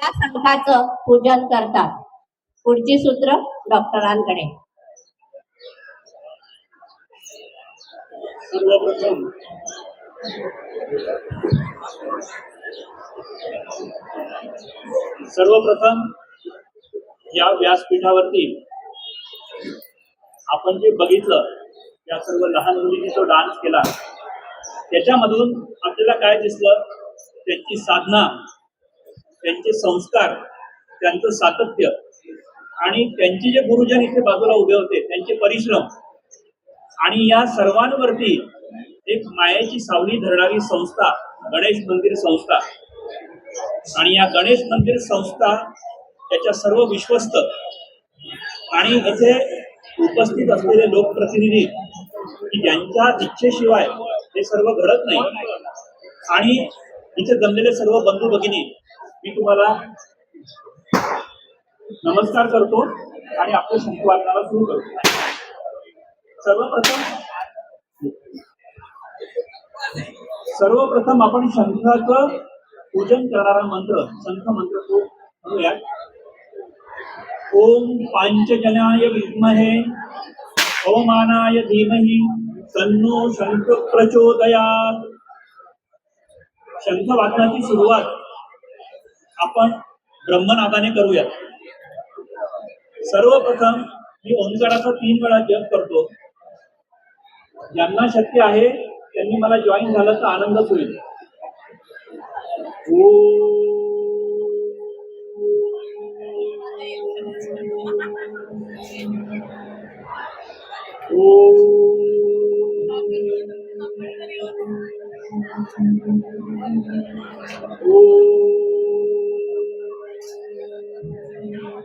या संघाचं पूजन करतात. पुढची सूत्र डॉक्टरांकडे. सर्वप्रथम सर्वप्रथम या व्यासपीठावरती आपण जे बघितलं त्या सर्व लहान मुलींनी जो डान्स केला त्याच्यामधून आपल्याला काय दिसलं? त्यांची साधना त्यांचे संस्कार त्यांचं सातत्य आणि त्यांचे जे गुरुजन इथे बाजूला उभे होते त्यांचे परिश्रम आणि या सर्वांवरती एक मायेची सावली धरणारी संस्था गणेश मंदिर संस्था. आणि या गणेश मंदिर संस्था त्याच्या सर्व विश्वस्त आणि इथे उपस्थित असलेले लोकप्रतिनिधी की ज्यांच्या इच्छेशिवाय हे सर्व घडत नाही. आणि इथे जमलेले सर्व बंधू भगिनी मी तुम्हाला नमस्कार करतो आणि आपल्या संवादनाला सुरू करतो. सर्वप्रथम सर्वप्रथम आपण शंखाचं पूजन करणारा मंत्र शंख मंत्र तो म्हणूया. ओम पांचजनाय विद्महे अवमानाय धीमहि तन्नो शंख प्रचोदयात. शंख वादनाची सुरुवात आपण ब्रह्मनादाने करूया. सर्वप्रथम मी ओंकाराचा तीन वेळा जप करतो. ज्यांना शक्य आहे त्यांनी मला जॉईन झालं तर आनंदच होईल.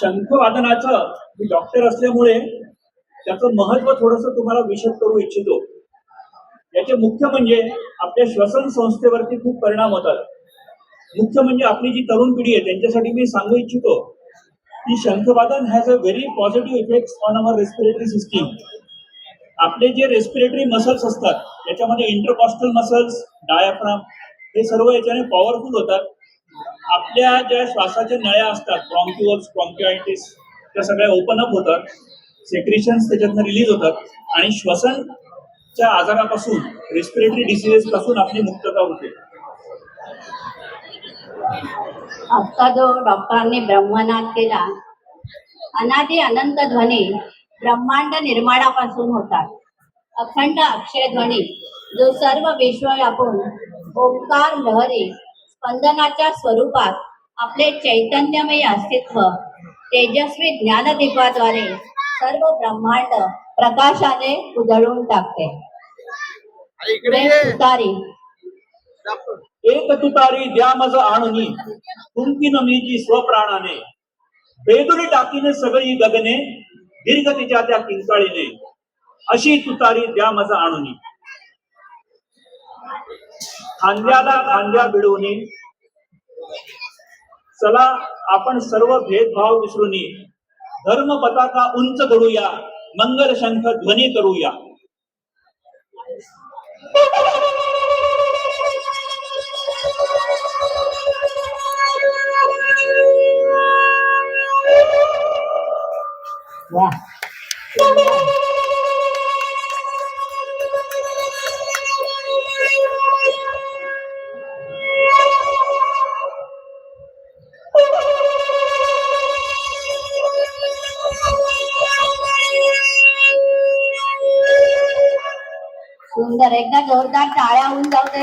शंखवादनाचं मी डॉक्टर असल्यामुळे त्याचं महत्त्व थोडस तुम्हाला विशद करू इच्छितो. याचे मुख्य म्हणजे आपल्या श्वसन संस्थेवरती खूप परिणाम होतात. मुख्य म्हणजे आपली जी तरुण पिढी आहे त्यांच्यासाठी मी सांगू इच्छितो की शंखवादन has a very positive effect on our respiratory system आपले जे रेस्पिरेटरी मसल्स असतात त्याच्यामध्ये इंटरकॉस्टल मसल्स डायाफ्राम हे सर्व याच्याने पॉवरफुल होतात. आपल्या ज्या श्वासाच्या नळ्या असतात ब्रॉन्क्युअल्स ब्रॉन्क्युआयटिस त्या सगळ्या ओपन अप होतात सेक्रेशन्स त्याच्यातनं रिलीज होतात आणि श्वसनच्या आजारापासून रेस्पिरेटरी डिसिजेस पासून आपली मुक्तता होते. आता जो डॉक्टरांनी ब्रह्मनाद केला अनादी अनंत ध्वनी ब्रह्मांड निर्माणापासून होतात. अखंड अक्षय ध्वनी जो सर्व विश्व व्यापून ओंकार लहरी स्पंदनाच्या स्वरूपात आपले चैतन्यमय अस्तित्व तेजस्वी ज्ञानदीपाद्वारे सर्व ब्रह्मांड प्रकाशाने उजळून टाकते. तुतारी. एक तुतारी द्या मज आणुनी तुमकी मीची स्वप्राणाने. बेदुरी टाकीने सगळी गगने दीर्घ तिच्या त्या किंकाळीने. अशी तुतारी द्या मज आणुनी. खांद्याला खांद्या भिडवणी चला आपण सर्व भेदभाव विसरून धर्म पताका उंच करूया मंगल शंख ध्वनी करूया. सुंदर एकदा जोरदार टाळ्या होऊन जाऊ दे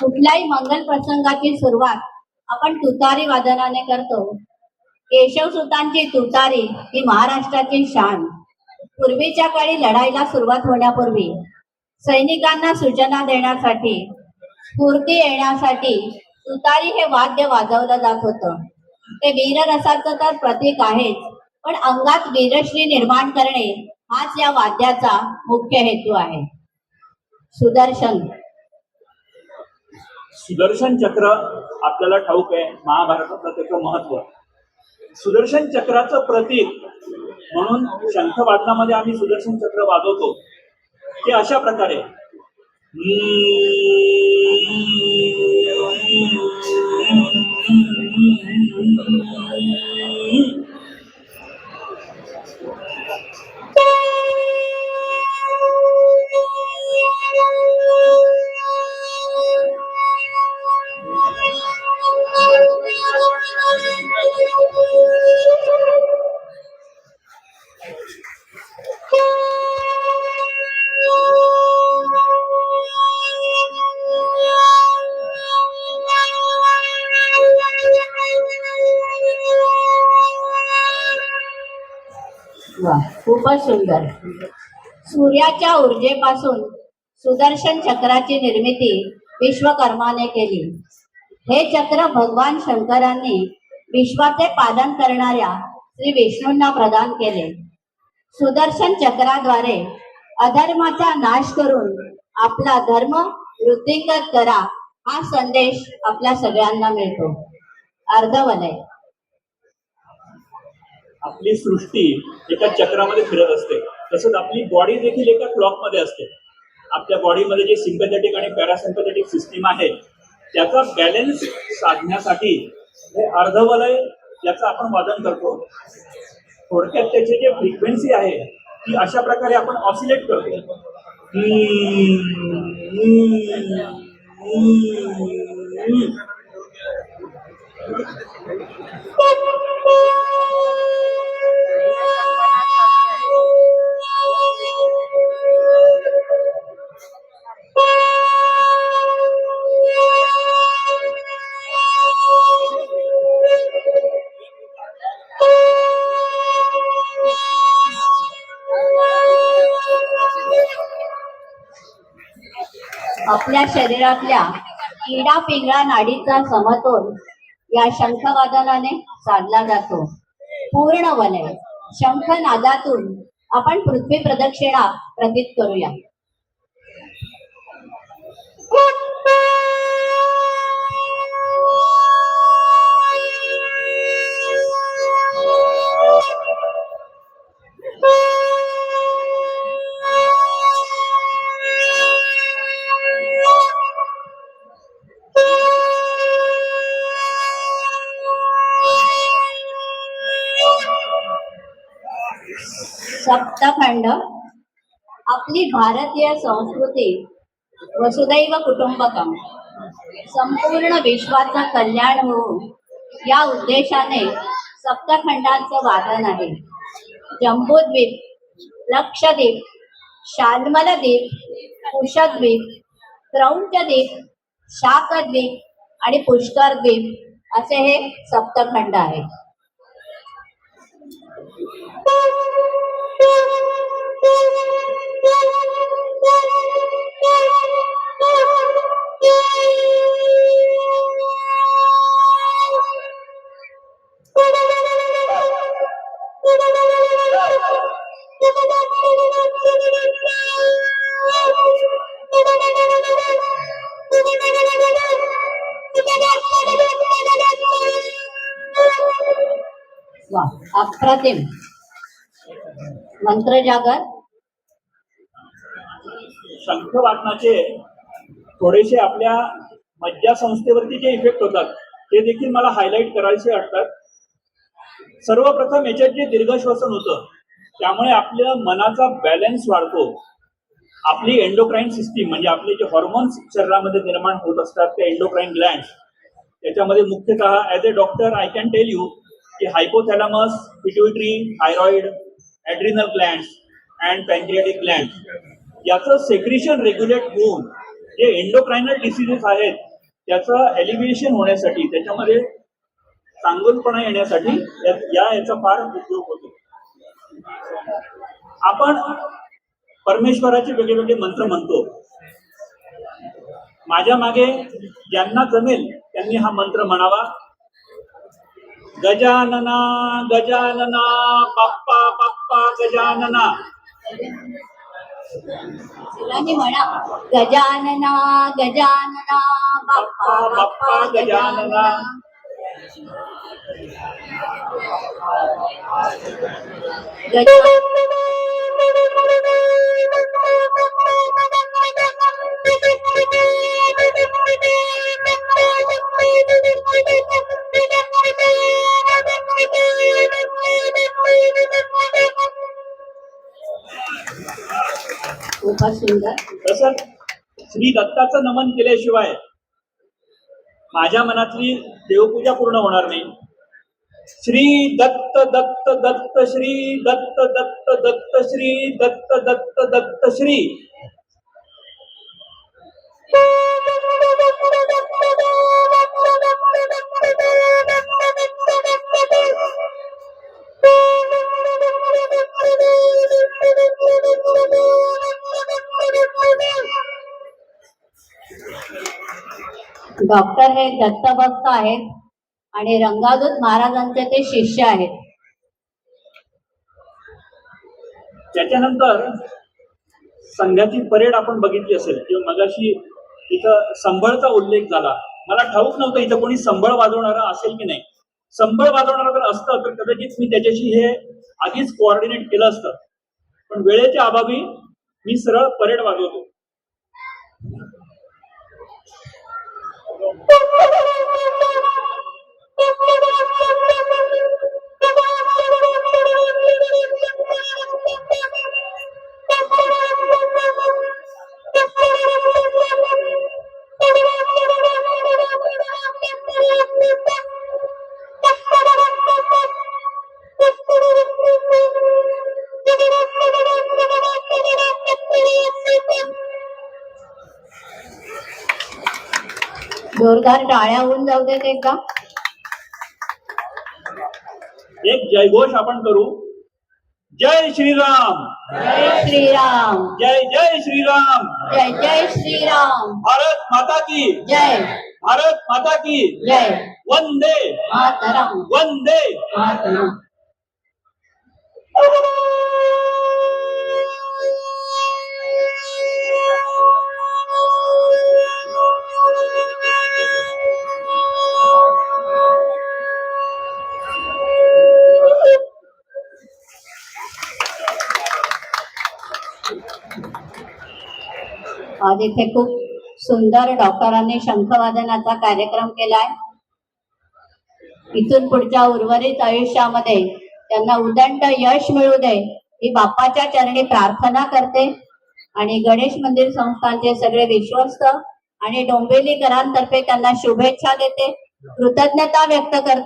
कुठल्याही मंगल प्रसंगाची सुरुवात आपण तुतारी वादनाने करतो. केशव सुतांची तुतारी ही महाराष्ट्राची शान. पूर्वीच्या काळी लढाईला सुरुवात होण्यापूर्वी सैनिकांना सूचना देण्यासाठी स्फूर्ती येण्यासाठी तुतारी हे वाद्य वाजवलं जात होतं. ते वीररसाचं तर प्रतीक आहेच पण अंगात वीरश्री निर्माण करणे हाच या वाद्याचा मुख्य हेतू आहे. सुदर्शन. सुदर्शन चक्र आपल्याला ठाऊक आहे महाभारतातलं त्याचं महत्त्व. सुदर्शन चक्राचं प्रतीक म्हणून शंख वादनामध्ये आम्ही सुदर्शन चक्र वाजवतो. ते अशा प्रकारे. खूपच सुंदर. सूर्याच्या ऊर्जेपासून सुदर्शन चक्राची निर्मिती विश्वकर्माने केली. हे चक्र भगवान शंकरांनी विश्वाचे पालन करणाऱ्या श्री विष्णूंना प्रदान केले. सुदर्शन चक्राद्वारे अधर्माचा नाश करून आपला धर्म वृद्धिंगत करा हा संदेश आपल्या सगळ्यांना मिळतो. अर्धवलय आपली सृष्टी एका चक्रामध्ये फिरत असते. तसंच आपली बॉडी देखील एका क्लॉकमध्ये असते. आपल्या बॉडीमध्ये जे सिम्पथेटिक आणि पॅरासिम्पथेटिक सिस्टीम आहे त्याचा बॅलन्स साधण्यासाठी हे अर्धवलय याचं आपण वादन करतो. थोडक्यात त्याची जे फ्रिक्वेन्सी आहे ती अशा प्रकारे आपण ऑसिलेट करतो. आपल्या शरीरातल्या किडा पिंगळा नाडीचा समतोल या शंखवादनाने साधला जातो. पूर्ण वलय शंख नादातून आपण पृथ्वी प्रदक्षिणा प्रतीत करूया. सप्तखंड आपली भारतीय संस्कृती वसुदैव कुटुंबकम. संपूर्ण विश्वाचं कल्याण होऊन या उद्देशाने सप्तखंडांचं वादन आहे. जम्बूद्वीप लक्षद्वीप शाल्मलद्वीप कुशद्वीप क्रौंचद्वीप शाकद्वीप आणि पुष्करद्वीप असे हे सप्तखंड आहेत. अप्रतिम. मंत्रजागर शंख वाटणाचे थोडेसे आपल्या मज्जा संस्थेवरती जे इफेक्ट होतात ते देखील मला हायलाईट करायचे वाटतात. सर्वप्रथम याच्यात जे दीर्घश्वसन होतं त्यामुळे आपल्या मनाचा बॅलन्स वाढतो. आपली एंडोक्राईन सिस्टीम म्हणजे आपले जे हॉर्मोन्स शरीरामध्ये निर्माण होत असतात ते एंडोक्राईन ग्लँड त्याच्यामध्ये मुख्यतः as a doctor I can tell you की hypothalamus pituitary thyroid adrenal gland and pancreatic gland याचं सेक्रिशन रेग्युलेट होऊन जे एंडोक्रायनल डिसिजेस आहेत त्याचं एलिव्हिएशन होण्यासाठी त्याच्यामध्ये चांगलपणा येण्यासाठी या- या याचा फार उपयोग होतो. आपण परमेश्वराचे वेगळे वेगळे मंत्र म्हणतो. माझ्या मागे ज्यांना जमेल त्यांनी हा मंत्र म्हणावा. गजानना गजानना बाप्पा बाप्पा गजानना. सगळ्यांनी म्हणा गजानना गजानना बाप्पा बाप्पा गजानना गजानन तसंच श्री दत्ताचं नमन केल्याशिवाय माझ्या मनातली देवपूजा पूर्ण होणार नाही. श्री दत्त दत्त दत्त श्री दत्त दत्त दत्त श्री दत्त दत्त दत्त श्री. डॉक्टर हे दत्तभक्त आहेत आणि रंगादूत महाराजांचे ते शिष्य आहेत. त्याच्यानंतर संघाची परेड आपण बघितली असेल किंवा मगाशी इथं संबळचा उल्लेख झाला. मला ठाऊक नव्हतं इथं कोणी संबळ वाजवणारा असेल की नाही. संबळ वाजवणारा जर असतं तर कदाचित मी त्याच्याशी हे आधीच कोऑर्डिनेट केलं असतं. पण वेळेच्या अभावी मी सरळ परेड वाजवतो. जोरदार टाळ्या होऊन जाऊ देत एकदा एक जयघोष आपण करू. जय श्रीराम. जय श्रीराम. जय जय श्रीराम. जय जय श्रीराम. भारत माता की. जय. भारत माता की. जय. वंदे. मातरम. वंदे. मातरम. आज इथे खूप सुंदर डॉक्टरांनी शंखवादनाचा कार्यक्रम केलाय. इथून पुढच्या उर्वरित आयुष्यामध्ये त्यांना उदंड यश मिळू दे ही बाप्पाच्या चरणी प्रार्थना करते. आणि गणेश मंदिर संस्थानचे सगळे विश्वस्त आणि डोंबिवलीकरांतर्फे त्यांना शुभेच्छा देते. कृतज्ञता व्यक्त करते.